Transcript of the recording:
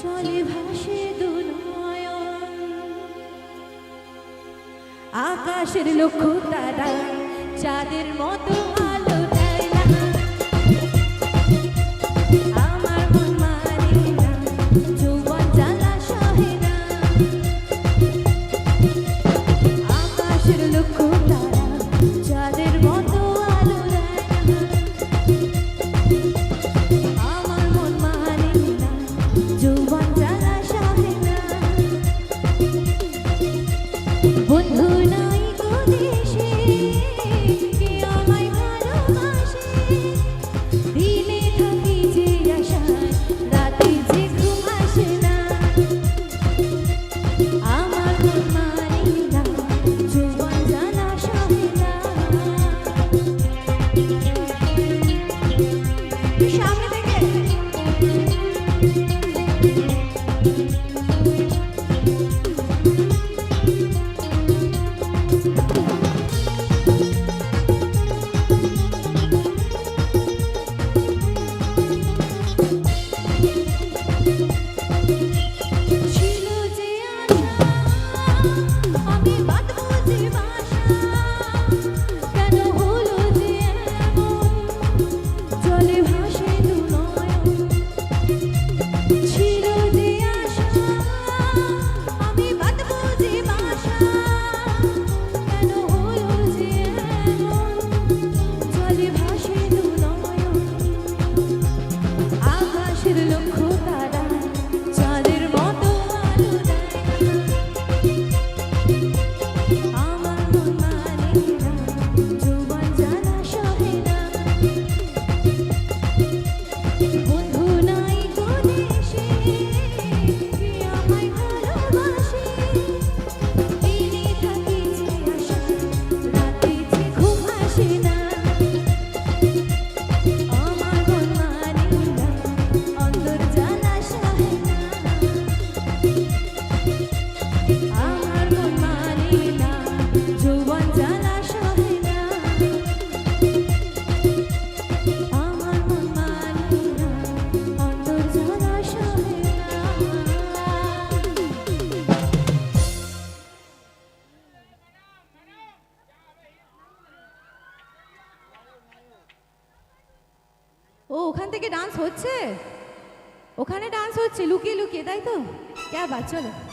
চলে ভাসে দুনয়ন আকাশের লক্ষ্য তারা চাঁদের মতো আলো দেয় বন্ধু ও, ওখান থেকে ডান্স হচ্ছে? ওখানে ডান্স হচ্ছে? লুকিয়ে লুকিয়ে, তাই তো? ক্যা বাদ চলো।